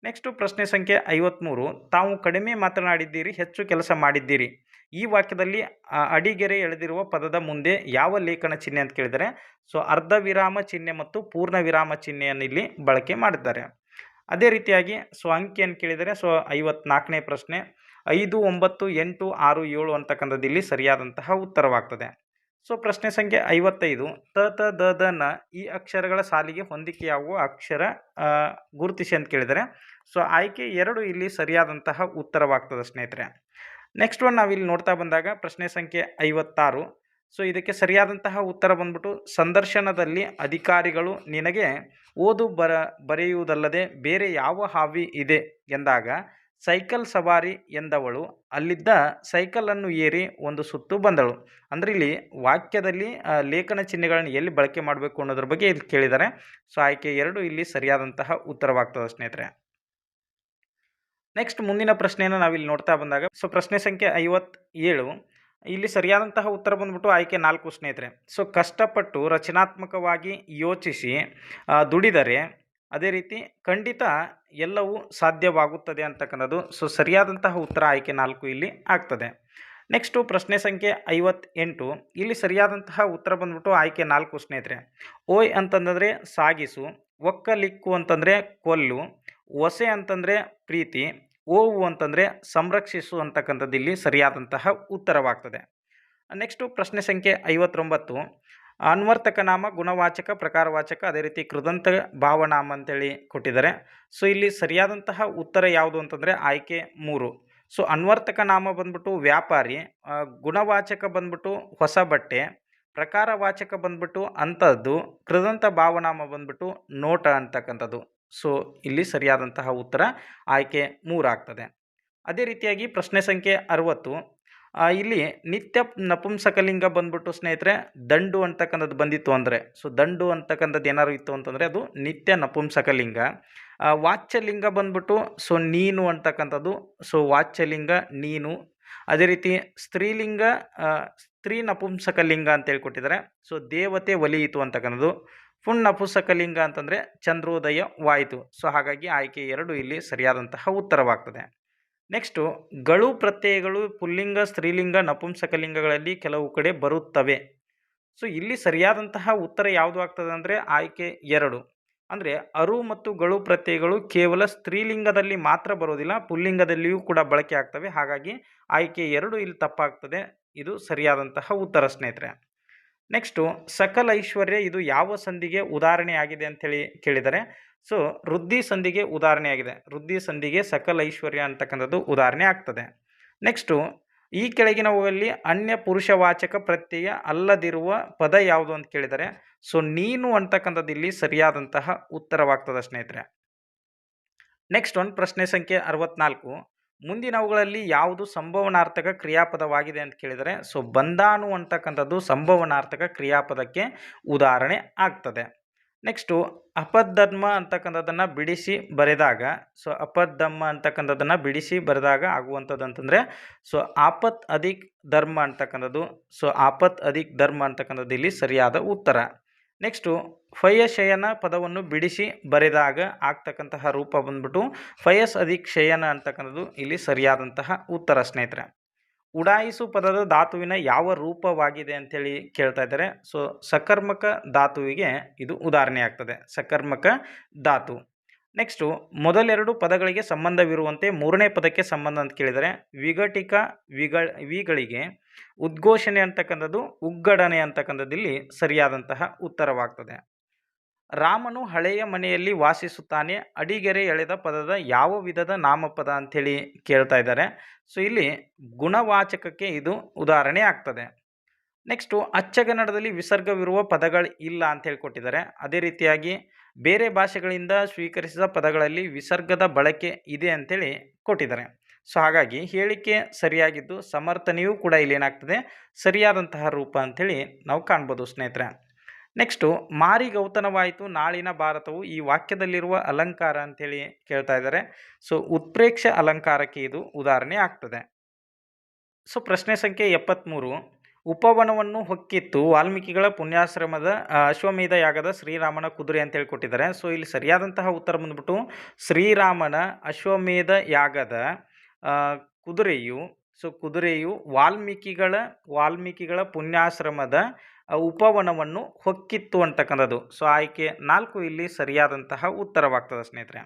ನೆಕ್ಸ್ಟು ಪ್ರಶ್ನೆ ಸಂಖ್ಯೆ ಐವತ್ತ್ಮೂರು ತಾವು ಕಡಿಮೆ ಮಾತನಾಡಿದ್ದೀರಿ, ಹೆಚ್ಚು ಕೆಲಸ ಮಾಡಿದ್ದೀರಿ. ಈ ವಾಕ್ಯದಲ್ಲಿ ಅಡಿಗೆರೆ ಎಳೆದಿರುವ ಪದದ ಮುಂದೆ ಯಾವ ಲೇಖನ ಚಿಹ್ನೆ ಅಂತ ಕೇಳಿದರೆ, ಸೊ, ಅರ್ಧ ವಿರಾಮ ಚಿಹ್ನೆ ಮತ್ತು ಪೂರ್ಣ ವಿರಾಮ ಚಿಹ್ನೆಯನ್ನು ಇಲ್ಲಿ ಬಳಕೆ ಮಾಡಿದ್ದಾರೆ. ಅದೇ ರೀತಿಯಾಗಿ, ಸೊ, ಅಂಕಿ ಅಂತ ಕೇಳಿದರೆ, ಸೊ, ಐವತ್ನಾಲ್ಕನೇ ಪ್ರಶ್ನೆ, ಐದು, ಒಂಬತ್ತು, ಎಂಟು, ಆರು, ಏಳು ಅಂತಕ್ಕಂಥದ್ದು ಇಲ್ಲಿ ಸರಿಯಾದಂತಹ ಉತ್ತರವಾಗ್ತದೆ. ಸೊ, ಪ್ರಶ್ನೆ ಸಂಖ್ಯೆ ಐವತ್ತೈದು. ತ ತ, ದ ದ, ನ, ಈ ಅಕ್ಷರಗಳ ಸಾಲಿಗೆ ಹೊಂದಿಕೆಯಾಗುವ ಅಕ್ಷರ ಗುರುತಿಸಿ ಅಂತ ಕೇಳಿದರೆ ಸೊ ಆಯ್ಕೆ ಎರಡು ಇಲ್ಲಿ ಸರಿಯಾದಂತಹ ಉತ್ತರವಾಗ್ತದೆ ಸ್ನೇಹಿತರೆ. ನೆಕ್ಸ್ಟ್ ಒನ್ ನಾವಿಲ್ಲಿ ನೋಡ್ತಾ ಬಂದಾಗ ಪ್ರಶ್ನೆ ಸಂಖ್ಯೆ ಐವತ್ತಾರು. ಸೊ ಇದಕ್ಕೆ ಸರಿಯಾದಂತಹ ಉತ್ತರ ಬಂದ್ಬಿಟ್ಟು, ಸಂದರ್ಶನದಲ್ಲಿ ಅಧಿಕಾರಿಗಳು ನಿನಗೆ ಓದು ಬರ, ಬರೆಯುವುದಲ್ಲದೆ ಬೇರೆ ಯಾವ ಹಾವಿ ಇದೆ ಎಂದಾಗ, ಸೈಕಲ್ ಸವಾರಿ ಎಂದವಳು. ಅಲ್ಲಿದ್ದ ಸೈಕಲನ್ನು ಏರಿ ಒಂದು ಸುತ್ತು ಬಂದಳು. ಅಂದರೆ ಇಲ್ಲಿ ವಾಕ್ಯದಲ್ಲಿ ಲೇಖನ ಚಿಹ್ನೆಗಳನ್ನು ಎಲ್ಲಿ ಬಳಕೆ ಮಾಡಬೇಕು ಅನ್ನೋದ್ರ ಬಗ್ಗೆ ಇಲ್ಲಿ ಕೇಳಿದ್ದಾರೆ. ಸೊ ಆಯ್ಕೆ ಎರಡು ಇಲ್ಲಿ ಸರಿಯಾದಂತಹ ಉತ್ತರವಾಗ್ತದೆ ಸ್ನೇಹಿತರೆ. ನೆಕ್ಸ್ಟ್ ಮುಂದಿನ ಪ್ರಶ್ನೆಯನ್ನು ನಾವಿಲ್ಲಿ ನೋಡ್ತಾ ಬಂದಾಗ ಸೊ ಪ್ರಶ್ನೆ ಸಂಖ್ಯೆ ಐವತ್ತೇಳು. ಇಲ್ಲಿ ಸರಿಯಾದಂತಹ ಉತ್ತರ ಬಂದ್ಬಿಟ್ಟು ಆಯ್ಕೆ ನಾಲ್ಕು ಸ್ನೇಹಿತರೆ. ಸೊ ಕಷ್ಟಪಟ್ಟು ರಚನಾತ್ಮಕವಾಗಿ ಯೋಚಿಸಿ ದುಡಿದರೆ ಅದೇ ರೀತಿ ಖಂಡಿತ ಎಲ್ಲವೂ ಸಾಧ್ಯವಾಗುತ್ತದೆ ಅಂತಕ್ಕಂಥದ್ದು. ಸೊ ಸರಿಯಾದಂತಹ ಉತ್ತರ ಆಯ್ಕೆ ನಾಲ್ಕು ಇಲ್ಲಿ ಆಗ್ತದೆ. ನೆಕ್ಸ್ಟು ಪ್ರಶ್ನೆ ಸಂಖ್ಯೆ ಐವತ್ತೆಂಟು. ಇಲ್ಲಿ ಸರಿಯಾದಂತಹ ಉತ್ತರ ಬಂದ್ಬಿಟ್ಟು ಆಯ್ಕೆ ನಾಲ್ಕು ಸ್ನೇಹಿತರೆ. ಓಯ್ ಅಂತಂದರೆ ಸಾಗಿಸು, ಒಕ್ಕಲಿಕ್ಕು ಅಂತಂದರೆ ಕೊಲ್ಲು ಒಸೆ ಅಂತಂದರೆ ಪ್ರೀತಿ, ಓವು ಅಂತಂದರೆ ಸಂರಕ್ಷಿಸು ಅಂತಕ್ಕಂಥದ್ದು ಇಲ್ಲಿ ಸರಿಯಾದಂತಹ ಉತ್ತರವಾಗ್ತದೆ. ನೆಕ್ಸ್ಟು ಪ್ರಶ್ನೆ ಸಂಖ್ಯೆ ಐವತ್ತೊಂಬತ್ತು. ಅನ್ವರ್ತಕ ನಾಮ, ಗುಣವಾಚಕ, ಪ್ರಕಾರವಾಚಕ, ಅದೇ ರೀತಿ ಕೃದಂತ ಭಾವನಾಮ ಅಂತೇಳಿ ಕೊಟ್ಟಿದ್ದಾರೆ. ಸೊ, ಇಲ್ಲಿ ಸರಿಯಾದಂತಹ ಉತ್ತರ ಯಾವುದು ಅಂತಂದರೆ ಆಯ್ಕೆ ಮೂರು. ಸೊ, ಅನ್ವರ್ತಕ ನಾಮ ಬಂದ್ಬಿಟ್ಟು ವ್ಯಾಪಾರಿ ಗುಣವಾಚಕ ಬಂದ್ಬಿಟ್ಟು ಹೊಸ ಬಟ್ಟೆ, ಪ್ರಕಾರವಾಚಕ ಬಂದ್ಬಿಟ್ಟು ಅಂಥದ್ದು ಕೃದಂತ ಭಾವನಾಮ ಬಂದ್ಬಿಟ್ಟು ನೋಟ ಅಂತಕ್ಕಂಥದ್ದು. ಸೊ, ಇಲ್ಲಿ ಸರಿಯಾದಂತಹ ಉತ್ತರ ಆಯ್ಕೆ ಮೂರಾಗ್ತದೆ ಅದೇ ರೀತಿಯಾಗಿ ಪ್ರಶ್ನೆ ಸಂಖ್ಯೆ ಅರುವತ್ತು. ಇಲ್ಲಿ ನಿತ್ಯ ನಪುಂಸಕಲಿಂಗ ಬಂದ್ಬಿಟ್ಟು ಸ್ನೇಹಿತರೆ, ದಂಡು ಅಂತಕ್ಕಂಥದ್ದು ಬಂದಿತ್ತು ಅಂದರೆ, ಸೊ, ದಂಡು ಅಂತಕ್ಕಂಥದ್ದು ಏನಾದ್ರು ಇತ್ತು ಅಂತಂದರೆ ಅದು ನಿತ್ಯ ನಪುಂಸಕಲಿಂಗ. ವಾಚ್ಯಲಿಂಗ ಬಂದ್ಬಿಟ್ಟು, ಸೊ, ನೀನು ಅಂತಕ್ಕಂಥದ್ದು, ಸೊ, ವಾಚ್ಯಲಿಂಗ, ನೀನು. ಅದೇ ರೀತಿ ಸ್ತ್ರೀಲಿಂಗ ಸ್ತ್ರೀ ನಪುಂಸಕಲಿಂಗ ಅಂತ ಹೇಳ್ಕೊಟ್ಟಿದ್ದಾರೆ ಸೊ, ದೇವತೆ ಒಲಿಯಿತು ಅಂತಕ್ಕಂಥದ್ದು. ಪುಣ್ ನಪುಂಸಕಲಿಂಗ ಅಂತಂದರೆ ಚಂದ್ರೋದಯವಾಯಿತು ಸೊ ಹಾಗಾಗಿ ಆಯ್ಕೆ ಎರಡು ಇಲ್ಲಿ ಸರಿಯಾದಂತಹ ಉತ್ತರವಾಗ್ತದೆ. ನೆಕ್ಸ್ಟು ಗಳು, ಪ್ರತ್ಯಯಗಳು, ಪುಲ್ಲಿಂಗ, ಸ್ತ್ರೀಲಿಂಗ, ನಪುಂಸಕಲಿಂಗಗಳಲ್ಲಿ ಕೆಲವು ಕಡೆ ಬರುತ್ತವೆ. ಸೊ ಇಲ್ಲಿ ಸರಿಯಾದಂತಹ ಉತ್ತರ ಯಾವುದು ಆಗ್ತದೆ ಅಂದರೆ ಆಯ್ಕೆ ಎರಡು. ಅಂದರೆ ಅರು ಮತ್ತು ಗಳು, ಪ್ರತ್ಯಯಗಳು ಕೇವಲ ಸ್ತ್ರೀಲಿಂಗದಲ್ಲಿ ಮಾತ್ರ ಬರೋದಿಲ್ಲ, ಪುಲ್ಲಿಂಗದಲ್ಲಿಯೂ ಕೂಡ ಬಳಕೆ ಆಗ್ತವೆ. ಹಾಗಾಗಿ ಆಯ್ಕೆ ಎರಡು ಇಲ್ಲಿ ತಪ್ಪಾಗ್ತದೆ. ಇದು ಸರಿಯಾದಂತಹ ಉತ್ತರ ಸ್ನೇಹಿತರೆ. ನೆಕ್ಸ್ಟು ಸಕಲ ಐಶ್ವರ್ಯ ಇದು ಯಾವ ಸಂಧಿಗೆ ಉದಾಹರಣೆಯಾಗಿದೆ ಅಂಥೇಳಿ ಕೇಳಿದರೆ ಸೊ ವೃದ್ಧಿ ಸಂಧಿಗೆ ಉದಾಹರಣೆಯಾಗಿದೆ ವೃದ್ಧಿ ಸಂಧಿಗೆ ಸಕಲ ಐಶ್ವರ್ಯ ಅಂತಕ್ಕಂಥದ್ದು ಉದಾಹರಣೆ ಆಗ್ತದೆ. ನೆಕ್ಸ್ಟು ಈ ಕೆಳಗಿನವುಗಳಲ್ಲಿ ಅನ್ಯ ಪುರುಷವಾಚಕ ಪ್ರತ್ಯಯ ಅಲ್ಲದಿರುವ ಪದ ಯಾವುದು ಅಂತ ಕೇಳಿದರೆ ಸೊ ನೀನು ಅಂತಕ್ಕಂಥದ್ದು ಇಲ್ಲಿ ಸರಿಯಾದಂತಹ ಉತ್ತರವಾಗ್ತದೆ ಸ್ನೇಹಿತರೆ. ನೆಕ್ಸ್ಟ್ ಒಂದು ಪ್ರಶ್ನೆ ಸಂಖ್ಯೆ ಅರವತ್ನಾಲ್ಕು. ಮುಂದಿನವುಗಳಲ್ಲಿ ಯಾವುದು ಸಂಭವನಾರ್ಥಕ ಕ್ರಿಯಾಪದವಾಗಿದೆ ಅಂತ ಕೇಳಿದರೆ, ಸೊ ಬಂದಾನು ಅಂತಕ್ಕಂಥದ್ದು ಸಂಭವನಾರ್ಥಕ ಕ್ರಿಯಾಪದಕ್ಕೆ ಉದಾಹರಣೆ ಆಗ್ತದೆ. ನೆಕ್ಸ್ಟು, ಅಪಧರ್ಮ ಅಂತಕ್ಕಂಥದ್ದನ್ನು ಬಿಡಿಸಿ ಬರೆದಾಗ, ಸೊ ಅಪಧರ್ಮ ಅಂತಕ್ಕಂಥದ್ದನ್ನು ಬಿಡಿಸಿ ಬರೆದಾಗ ಆಗುವಂಥದ್ದು ಅಂತಂದರೆ ಸೊ ಆಪತ್ ಅಧಿಕ್ ಧರ್ಮ ಅಂತಕ್ಕಂಥದ್ದು, ಸೊ ಆಪತ್ ಅಧಿಕ್ ಧರ್ಮ ಅಂತಕ್ಕಂಥದ್ದು ಇಲ್ಲಿ ಸರಿಯಾದ ಉತ್ತರ. ನೆಕ್ಸ್ಟು ಫಯಶಯನ ಪದವನ್ನು ಬಿಡಿಸಿ ಬರೆದಾಗ ಆಗ್ತಕ್ಕಂತಹ ರೂಪ ಬಂದ್ಬಿಟ್ಟು ಫಯಸ್ ಅಧಿಕ್ಷಯನ ಅಂತಕ್ಕಂಥದ್ದು ಇಲ್ಲಿ ಸರಿಯಾದಂತಹ ಉತ್ತರ ಸ್ನೇಹಿತರೆ. ಉಡಾಯಿಸು ಪದದ ಧಾತುವಿನ ಯಾವ ರೂಪವಾಗಿದೆ ಅಂಥೇಳಿ ಕೇಳ್ತಾ ಇದ್ದಾರೆ. ಸೊ ಸಕರ್ಮಕ ಧಾತುವಿಗೆ ಇದು ಉದಾಹರಣೆ ಆಗ್ತದೆ. ಸಕರ್ಮಕ ಧಾತು. ನೆಕ್ಸ್ಟು ಮೊದಲೆರಡು ಪದಗಳಿಗೆ ಸಂಬಂಧವಿರುವಂತೆ ಮೂರನೇ ಪದಕ್ಕೆ ಸಂಬಂಧ ಅಂತ ಕೇಳಿದರೆ, ವಿಘಟಿಕ ವಿಗಳ ವಿಗಳಿಗೆ ಉದ್ಘೋಷಣೆ ಅಂತಕ್ಕಂಥದ್ದು ಉಗ್ಗಡಣೆ ಅಂತಕ್ಕಂಥದ್ದು ಇಲ್ಲಿ ಸರಿಯಾದಂತಹ ಉತ್ತರವಾಗ್ತದೆ. ರಾಮನು ಹಳೆಯ ಮನೆಯಲ್ಲಿ ವಾಸಿಸುತ್ತಾನೆ, ಅಡಿಗೆರೆ ಎಳೆದ ಪದದ ಯಾವ ವಿಧದ ನಾಮಪದ ಅಂಥೇಳಿ ಕೇಳ್ತಾ ಇದ್ದಾರೆ. ಸೊ ಇಲ್ಲಿ ಗುಣವಾಚಕಕ್ಕೆ ಇದು ಉದಾಹರಣೆ ಆಗ್ತದೆ. ನೆಕ್ಸ್ಟು ಅಚ್ಚಗನ್ನಡದಲ್ಲಿ ವಿಸರ್ಗವಿರುವ ಪದಗಳು ಇಲ್ಲ ಅಂತ ಹೇಳ್ಕೊಟ್ಟಿದ್ದಾರೆ ಅದೇ ರೀತಿಯಾಗಿ ಬೇರೆ ಭಾಷೆಗಳಿಂದ ಸ್ವೀಕರಿಸಿದ ಪದಗಳಲ್ಲಿ ವಿಸರ್ಗದ ಬಳಕೆ ಇದೆ ಅಂತೇಳಿ ಕೊಟ್ಟಿದ್ದಾರೆ. ಸೊ, ಹಾಗಾಗಿ ಹೇಳಿಕೆ ಸರಿಯಾಗಿದ್ದು ಸಮರ್ಥನೆಯೂ ಕೂಡ ಇಲ್ಲಿ ಏನಾಗ್ತದೆ ಸರಿಯಾದಂತಹ ರೂಪ ಅಂಥೇಳಿ ನಾವು ಕಾಣ್ಬೋದು ಸ್ನೇಹಿತರೆ. ನೆಕ್ಸ್ಟು, ಮಾರಿ ಗೌತನವಾಯಿತು ನಾಳಿನ ಭಾರತವು ಈ ವಾಕ್ಯದಲ್ಲಿರುವ ಅಲಂಕಾರ ಅಂಥೇಳಿ ಕೇಳ್ತಾ ಇದ್ದಾರೆ. ಸೊ, ಉತ್ಪ್ರೇಕ್ಷ ಅಲಂಕಾರಕ್ಕೆ ಇದು ಉದಾಹರಣೆ ಆಗ್ತದೆ. ಸೊ, ಪ್ರಶ್ನೆ ಸಂಖ್ಯೆ ಎಪ್ಪತ್ತ್ಮೂರು ಉಪವನವನ್ನು ಹೊಕ್ಕಿತ್ತು ವಾಲ್ಮೀಕಿಗಳ ಪುಣ್ಯಾಶ್ರಮದ ಅಶ್ವಮೇಧ ಯಾಗದ ಶ್ರೀರಾಮನ ಕುದುರೆ ಅಂತ ಹೇಳ್ಕೊಟ್ಟಿದ್ದಾರೆ. ಸೊ ಇಲ್ಲಿ ಸರಿಯಾದಂತಹ ಉತ್ತರ ಬಂದ್ಬಿಟ್ಟು ಶ್ರೀರಾಮನ ಅಶ್ವಮೇಧ ಯಾಗದ ಕುದುರೆಯು ಸೊ ಕುದುರೆಯು ವಾಲ್ಮೀಕಿಗಳ ವಾಲ್ಮೀಕಿಗಳ ಪುಣ್ಯಾಶ್ರಮದ ಉಪವನವನ್ನು ಹೊಕ್ಕಿತ್ತು ಅಂತಕ್ಕಂಥದ್ದು. ಸೊ ಆಯ್ಕೆ ನಾಲ್ಕು ಇಲ್ಲಿ ಸರಿಯಾದಂತಹ ಉತ್ತರವಾಗ್ತದೆ ಸ್ನೇಹಿತರೆ.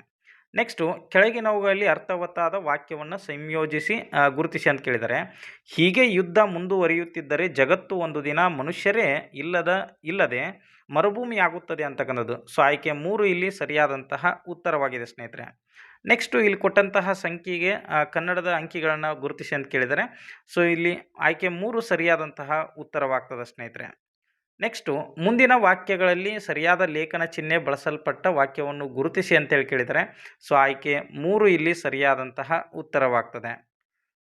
ನೆಕ್ಸ್ಟು ಕೆಳಗಿನವುಗಳಲ್ಲಿ ಅರ್ಥವತ್ತಾದ ವಾಕ್ಯವನ್ನು ಸಂಯೋಜಿಸಿ ಗುರುತಿಸಿ ಅಂತ ಕೇಳಿದರೆ ಹೀಗೆ ಯುದ್ಧ ಮುಂದುವರಿಯುತ್ತಿದ್ದರೆ ಜಗತ್ತು ಒಂದು ದಿನ ಮನುಷ್ಯರೇ ಇಲ್ಲದ, ಇಲ್ಲದೆ ಮರುಭೂಮಿ ಆಗುತ್ತದೆ ಅಂತಕ್ಕಂಥದ್ದು. ಸೊ ಆಯ್ಕೆ ಮೂರು ಇಲ್ಲಿ ಸರಿಯಾದಂತಹ ಉತ್ತರವಾಗಿದೆ ಸ್ನೇಹಿತರೆ. ನೆಕ್ಸ್ಟು ಇಲ್ಲಿ ಕೊಟ್ಟಂತಹ ಸಂಖ್ಯೆಗೆ ಕನ್ನಡದ ಅಂಕಿಗಳನ್ನು ಗುರುತಿಸಿ ಅಂತ ಕೇಳಿದರೆ ಸೊ ಇಲ್ಲಿ ಆಯ್ಕೆ ಮೂರು ಸರಿಯಾದಂತಹ ಉತ್ತರವಾಗ್ತದೆ ಸ್ನೇಹಿತರೆ. ನೆಕ್ಸ್ಟು ಮುಂದಿನ ವಾಕ್ಯಗಳಲ್ಲಿ ಸರಿಯಾದ ಲೇಖನ ಚಿಹ್ನೆ ಬಳಸಲ್ಪಟ್ಟ ವಾಕ್ಯವನ್ನು ಗುರುತಿಸಿ ಅಂತೇಳಿ ಕೇಳಿದರೆ, ಸೊ ಆಯ್ಕೆ ಮೂರು ಇಲ್ಲಿ ಸರಿಯಾದಂತಹ ಉತ್ತರವಾಗ್ತದೆ.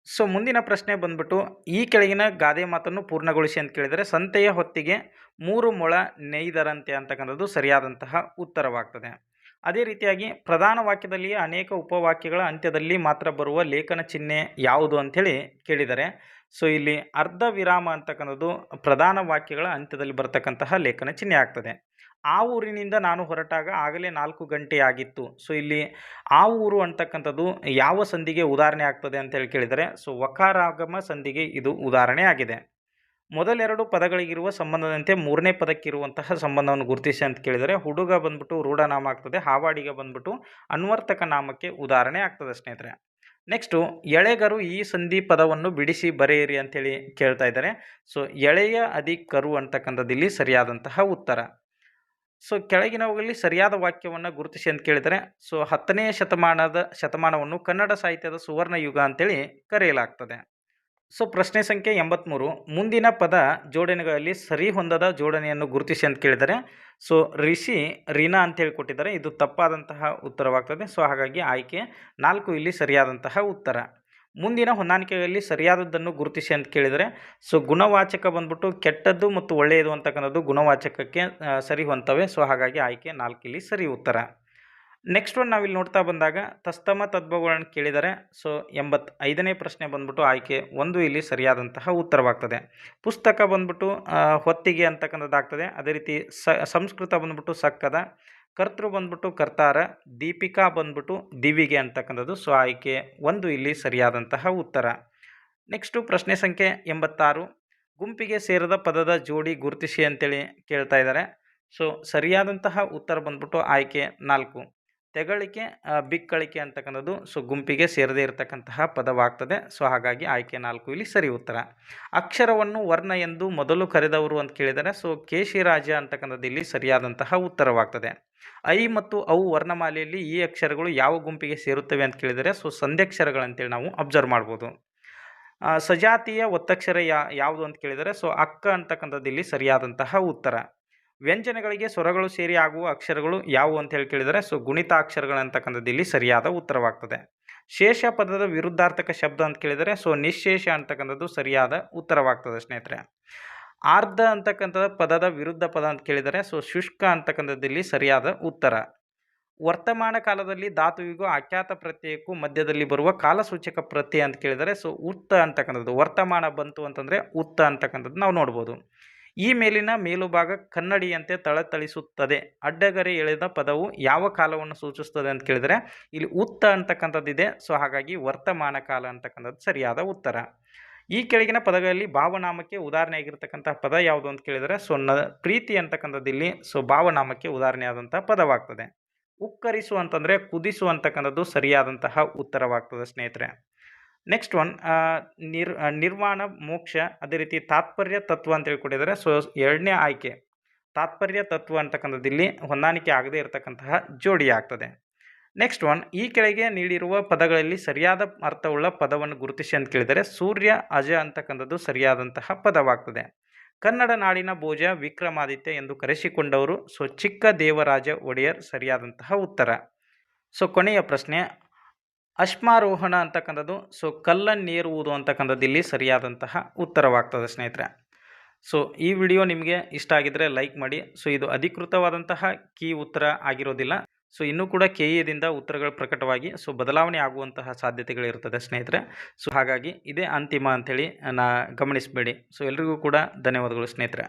ಸೊ ಮುಂದಿನ ಪ್ರಶ್ನೆ ಬಂದ್ಬಿಟ್ಟು, ಈ ಕೆಳಗಿನ ಗಾದೆ ಮಾತನ್ನು ಪೂರ್ಣಗೊಳಿಸಿ ಅಂತ ಕೇಳಿದರೆ, ಸಂತೆಯ ಹೊತ್ತಿಗೆ ಮೂರು ಮೊಳ ನೇಯ್ದರಂತೆ ಅಂತಕ್ಕಂಥದ್ದು ಸರಿಯಾದಂತಹ ಉತ್ತರವಾಗ್ತದೆ. ಅದೇ ರೀತಿಯಾಗಿ ಪ್ರಧಾನ ವಾಕ್ಯದಲ್ಲಿಯೇ ಅನೇಕ ಉಪವಾಕ್ಯಗಳ ಅಂತ್ಯದಲ್ಲಿ ಮಾತ್ರ ಬರುವ ಲೇಖನ ಚಿಹ್ನೆ ಯಾವುದು ಅಂಥೇಳಿ ಕೇಳಿದರೆ, ಸೊ ಇಲ್ಲಿ ಅರ್ಧ ವಿರಾಮ ಅಂತಕ್ಕಂಥದ್ದು ಪ್ರಧಾನ ವಾಕ್ಯಗಳ ಅಂತ್ಯದಲ್ಲಿ ಬರ್ತಕ್ಕಂತಹ ಲೇಖನ ಚಿಹ್ನೆ ಆಗ್ತದೆ. ಆ ಊರಿನಿಂದ ನಾನು ಹೊರಟಾಗ ಆಗಲೇ ನಾಲ್ಕು ಗಂಟೆ ಆಗಿತ್ತು. ಸೊ ಇಲ್ಲಿ ಆ ಊರು ಅಂತಕ್ಕಂಥದ್ದು ಯಾವ ಸಂಧಿಗೆ ಉದಾಹರಣೆ ಆಗ್ತದೆ ಅಂತೇಳಿ ಕೇಳಿದರೆ, ಸೊ ವಕಾರಾಗಮ ಸಂಧಿಗೆ ಇದು ಉದಾಹರಣೆ ಆಗಿದೆ. ಮೊದಲೆರಡು ಪದಗಳಿಗಿರುವ ಸಂಬಂಧದಂತೆ ಮೂರನೇ ಪದಕ್ಕಿರುವಂತಹ ಸಂಬಂಧವನ್ನು ಗುರುತಿಸಿ ಅಂತ ಕೇಳಿದರೆ, ಹುಡುಗ ಬಂದ್ಬಿಟ್ಟು ರೂಢನಾಮ ಆಗ್ತದೆ, ಹಾವಾಡಿಗ ಬಂದ್ಬಿಟ್ಟು ಅನ್ವರ್ತಕ ನಾಮಕ್ಕೆ ಉದಾಹರಣೆ ಆಗ್ತದೆ ಸ್ನೇಹಿತರೆ. ನೆಕ್ಸ್ಟು, ಎಳೆಗರು ಈ ಸಂಧಿ ಪದವನ್ನು ಬಿಡಿಸಿ ಬರೆಯಿರಿ ಅಂತೇಳಿ ಕೇಳ್ತಾ ಇದ್ದಾರೆ. ಸೊ, ಎಳೆಯ ಅದಿ ಕರು ಅಂತಕ್ಕಂಥದ್ದಿಲ್ಲಿ ಸರಿಯಾದಂತಹ ಉತ್ತರ. ಸೊ, ಕೆಳಗಿನವುಗಳಲ್ಲಿ ಸರಿಯಾದ ವಾಕ್ಯವನ್ನು ಗುರುತಿಸಿ ಅಂತ ಕೇಳಿದರೆ, ಸೊ, ಹತ್ತನೇ ಶತಮಾನದ ಶತಮಾನವನ್ನು ಕನ್ನಡ ಸಾಹಿತ್ಯದ ಸುವರ್ಣ ಯುಗ ಅಂತೇಳಿ ಕರೆಯಲಾಗ್ತದೆ. ಸೊ ಪ್ರಶ್ನೆ ಸಂಖ್ಯೆ ಎಂಬತ್ತ್ಮೂರು ಮುಂದಿನ ಪದ ಜೋಡಣೆಗಳಲ್ಲಿ ಸರಿ ಹೊಂದದ ಜೋಡಣೆಯನ್ನು ಗುರುತಿಸಿ ಅಂತ ಕೇಳಿದರೆ ಸೊ ರಿಷಿ, ರಿನಾ ಅಂತ ಕೊಟ್ಟಿದ್ದಾರೆ ಇದು ತಪ್ಪಾದಂತಹ ಉತ್ತರವಾಗ್ತದೆ. ಸೊ ಹಾಗಾಗಿ ಆಯ್ಕೆ. ನಾಲ್ಕು ಇಲ್ಲಿ ಸರಿಯಾದಂತಹ ಉತ್ತರ. ಮುಂದಿನ ಹೊಂದಾಣಿಕೆಗಳಲ್ಲಿ ಸರಿಯಾದದ್ದನ್ನು ಗುರುತಿಸಿ ಅಂತ ಕೇಳಿದರೆ ಸೊ ಗುಣವಾಚಕ ಬಂದ್ಬಿಟ್ಟು ಕೆಟ್ಟದ್ದು ಮತ್ತು ಒಳ್ಳೆಯದು ಅಂತಕ್ಕಂಥದ್ದು ಗುಣವಾಚಕಕ್ಕೆ ಸರಿ ಹೊಂತವೆ ಸೊ ಹಾಗಾಗಿ ಆಯ್ಕೆ ನಾಲ್ಕು ಇಲ್ಲಿ ಸರಿ ಉತ್ತರ. ನೆಕ್ಸ್ಟ್ ಒಂದು ನಾವಿಲ್ಲಿ ನೋಡ್ತಾ ಬಂದಾಗ ತಸ್ತಮ ತದ್ಭವಗಳನ್ನು ಕೇಳಿದರೆ, ಸೊ ಎಂಬತ್ ಐದನೇ ಪ್ರಶ್ನೆ ಬಂದ್ಬಿಟ್ಟು ಆಯ್ಕೆ ಒಂದು ಇಲ್ಲಿ ಸರಿಯಾದಂತಹ ಉತ್ತರವಾಗ್ತದೆ. ಪುಸ್ತಕ ಬಂದ್ಬಿಟ್ಟು ಹೊತ್ತಿಗೆ ಅಂತಕ್ಕಂಥದ್ದಾಗ್ತದೆ ಅದೇ ರೀತಿ ಸಂಸ್ಕೃತ ಬಂದ್ಬಿಟ್ಟು ಸಕ್ಕದ, ಕರ್ತೃ ಬಂದ್ಬಿಟ್ಟು ಕರ್ತಾರ, ದೀಪಿಕಾ ಬಂದ್ಬಿಟ್ಟು ದಿವಿಗೆ ಅಂತಕ್ಕಂಥದ್ದು. ಸೊ ಆಯ್ಕೆ ಒಂದು ಇಲ್ಲಿ ಸರಿಯಾದಂತಹ ಉತ್ತರ. ನೆಕ್ಸ್ಟು ಪ್ರಶ್ನೆ ಸಂಖ್ಯೆ ಎಂಬತ್ತಾರು. ಗುಂಪಿಗೆ ಸೇರದ ಪದದ ಜೋಡಿ ಗುರುತಿಸಿ ಅಂತೇಳಿ ಕೇಳ್ತಾ ಇದ್ದಾರೆ. ಸೊ ಸರಿಯಾದಂತಹ ಉತ್ತರ ಬಂದ್ಬಿಟ್ಟು ಆಯ್ಕೆ ನಾಲ್ಕು. ತೆಗಳಿಕೆ ಬಿಕ್ಕಳಿಕೆ ಅಂತಕ್ಕಂಥದ್ದು, ಸೊ ಗುಂಪಿಗೆ ಸೇರದೇ ಇರತಕ್ಕಂತಹ ಪದವಾಗ್ತದೆ. ಸೊ ಹಾಗಾಗಿ ಆಯ್ಕೆ ನಾಲ್ಕು ಇಲ್ಲಿ ಸರಿ ಉತ್ತರ. ಅಕ್ಷರವನ್ನು ವರ್ಣ ಎಂದು ಮೊದಲು ಕರೆದವರು ಅಂತ ಕೇಳಿದರೆ, ಸೊ ಕೇಶಿರಾಜ ಅಂತಕ್ಕಂಥದ್ದು ಇಲ್ಲಿ ಸರಿಯಾದಂತಹ ಉತ್ತರವಾಗ್ತದೆ. ಐ ಮತ್ತು ಅವು ವರ್ಣಮಾಲೆಯಲ್ಲಿ ಈ ಅಕ್ಷರಗಳು ಯಾವ ಗುಂಪಿಗೆ ಸೇರುತ್ತವೆ ಅಂತ ಕೇಳಿದರೆ, ಸೊ ಸಂಧ್ಯಕ್ಷರಗಳಂತೇಳಿ ನಾವು ಅಬ್ಸರ್ವ್ ಮಾಡ್ಬೋದು. ಸಜಾತಿಯ ಒತ್ತಕ್ಷರ ಯಾವುದು ಅಂತ ಕೇಳಿದರೆ, ಸೊ ಅಕ್ಕ ಅಂತಕ್ಕಂಥದ್ದು ಇಲ್ಲಿ ಸರಿಯಾದಂತಹ ಉತ್ತರ. ವ್ಯಂಜನಗಳಿಗೆ ಸ್ವರಗಳು ಸೇರಿ ಆಗುವ ಅಕ್ಷರಗಳು ಯಾವುವು ಅಂತ ಹೇಳಿ ಕೇಳಿದರೆ, ಸೊ ಗುಣಿತಾಕ್ಷರಗಳು ಅಕ್ಷರಗಳಂತಕ್ಕಂಥದ್ದು ಇಲ್ಲಿ ಸರಿಯಾದ ಉತ್ತರವಾಗ್ತದೆ. ಶೇಷ ಪದದ ವಿರುದ್ಧಾರ್ಥಕ ಶಬ್ದ ಅಂತ ಕೇಳಿದರೆ, ಸೊ ನಿಶೇಷ ಅಂತಕ್ಕಂಥದ್ದು ಸರಿಯಾದ ಉತ್ತರವಾಗ್ತದೆ ಸ್ನೇಹಿತರೆ. ಆರ್ಧ ಅಂತಕ್ಕಂಥದ್ದು ಪದದ ವಿರುದ್ಧ ಪದ ಅಂತ ಕೇಳಿದರೆ, ಸೊ ಶುಷ್ಕ ಅಂತಕ್ಕಂಥದ್ದು ಇಲ್ಲಿ ಸರಿಯಾದ ಉತ್ತರ. ವರ್ತಮಾನ ಕಾಲದಲ್ಲಿ ಧಾತುವಿಗೂ ಆಖ್ಯಾತ ಪ್ರತ್ಯಯಕ್ಕೂ ಮಧ್ಯದಲ್ಲಿ ಬರುವ ಕಾಲಸೂಚಕ ಪ್ರತ್ಯಯ ಅಂತ ಕೇಳಿದರೆ, ಸೊ ಉತ್ತ ಅಂತಕ್ಕಂಥದ್ದು, ವರ್ತಮಾನ ಬಂತು ಅಂತಂದರೆ ಉತ್ತ ಅಂತಕ್ಕಂಥದ್ದು ನಾವು ನೋಡ್ಬೋದು. ಈ ಮೇಲಿನ ಮೇಲುಭಾಗ ಕನ್ನಡಿಯಂತೆ ತಳತಳಿಸುತ್ತದೆ. ಅಡ್ಡಗರೆ ಎಳೆದ ಪದವು ಯಾವ ಕಾಲವನ್ನು ಸೂಚಿಸ್ತದೆ ಅಂತ ಕೇಳಿದರೆ, ಇಲ್ಲಿ ಉತ್ತ ಅಂತಕ್ಕಂಥದ್ದಿದೆ. ಸೊ, ಹಾಗಾಗಿ ವರ್ತಮಾನ ಕಾಲ ಅಂತಕ್ಕಂಥದ್ದು ಸರಿಯಾದ ಉತ್ತರ. ಈ ಕೆಳಗಿನ ಪದಗಳಲ್ಲಿ ಭಾವನಾಮಕ್ಕೆ ಉದಾಹರಣೆಯಾಗಿರ್ತಕ್ಕಂಥ ಪದ ಯಾವುದು ಅಂತ ಕೇಳಿದರೆ, ಸೊ, ನ ಪ್ರೀತಿ ಅಂತಕ್ಕಂಥದ್ದು ಇಲ್ಲಿ, ಸೊ, ಭಾವನಾಮಕ್ಕೆ ಉದಾಹರಣೆಯಾದಂಥ ಪದವಾಗ್ತದೆ. ಉಕ್ಕರಿಸು ಅಂತಂದರೆ ಕುದಿಸು ಅಂತಕ್ಕಂಥದ್ದು ಸರಿಯಾದಂತಹ ಉತ್ತರವಾಗ್ತದೆ ಸ್ನೇಹಿತರೆ. ನೆಕ್ಸ್ಟ್ ಒನ್ ನಿರ್ ನಿರ್ವಾಣ, ಮೋಕ್ಷ, ಅದೇ ರೀತಿ ತಾತ್ಪರ್ಯ ತತ್ವ ಅಂತ ಹೇಳ್ಕೊಟ್ಟಿದ್ದಾರೆ. ಸೊ ಎರಡನೇ ಆಯ್ಕೆ, ತಾತ್ಪರ್ಯ ತತ್ವ ಅಂತಕ್ಕಂಥದ್ದು ಇಲ್ಲಿ ಹೊಂದಾಣಿಕೆ ಆಗದೇ ಇರತಕ್ಕಂತಹ ಜೋಡಿ ಆಗ್ತದೆ. ನೆಕ್ಸ್ಟ್ ಒನ್ ಈ ಕೆಳಗೆ ನೀಡಿರುವ ಪದಗಳಲ್ಲಿ ಸರಿಯಾದ ಅರ್ಥವುಳ್ಳ ಪದವನ್ನು ಗುರುತಿಸಿ ಅಂತ ಕೇಳಿದರೆ ಸೂರ್ಯ, ಅಜ ಅಂತಕ್ಕಂಥದ್ದು ಸರಿಯಾದಂತಹ ಪದವಾಗ್ತದೆ. ಕನ್ನಡ ನಾಡಿನ ಭೋಜ, ವಿಕ್ರಮಾದಿತ್ಯ ಎಂದು ಕರೆಸಿಕೊಂಡವರು, ಸೊ ಚಿಕ್ಕ ದೇವರಾಜ ಒಡೆಯರ್ ಸರಿಯಾದಂತಹ ಉತ್ತರ. ಸೊ ಕೊನೆಯ ಪ್ರಶ್ನೆ ಅಶ್ಮಾರೋಹಣ ಅಂತಕ್ಕಂಥದ್ದು ಸೊ ಕಲ್ಲನ್ನೇರುವುದು ಅಂತಕ್ಕಂಥದ್ದು ಇಲ್ಲಿ ಸರಿಯಾದಂತಹ ಉತ್ತರವಾಗ್ತದೆ ಸ್ನೇಹಿತರೆ. ಸೊ ಈ ವಿಡಿಯೋ ನಿಮಗೆ ಇಷ್ಟ ಆಗಿದ್ದರೆ ಲೈಕ್ ಮಾಡಿ ಸೊ ಇದು ಅಧಿಕೃತವಾದಂತಹ ಕೀ ಉತ್ತರ ಆಗಿರೋದಿಲ್ಲ. ಸೊ ಇನ್ನೂ ಕೂಡ ಕೆ ಇದಿಂದ ಉತ್ತರಗಳು ಪ್ರಕಟವಾಗಿ ಸೊ ಬದಲಾವಣೆ ಆಗುವಂತಹ ಸಾಧ್ಯತೆಗಳಿರ್ತದೆ ಸ್ನೇಹಿತರೆ. ಸೊ ಹಾಗಾಗಿ ಇದೇ ಅಂತಿಮ ಅಂಥೇಳಿ ನಾ ಗಮನಿಸಬೇಡಿ. ಸೊ ಎಲ್ರಿಗೂ ಕೂಡ ಧನ್ಯವಾದಗಳು ಸ್ನೇಹಿತರೆ.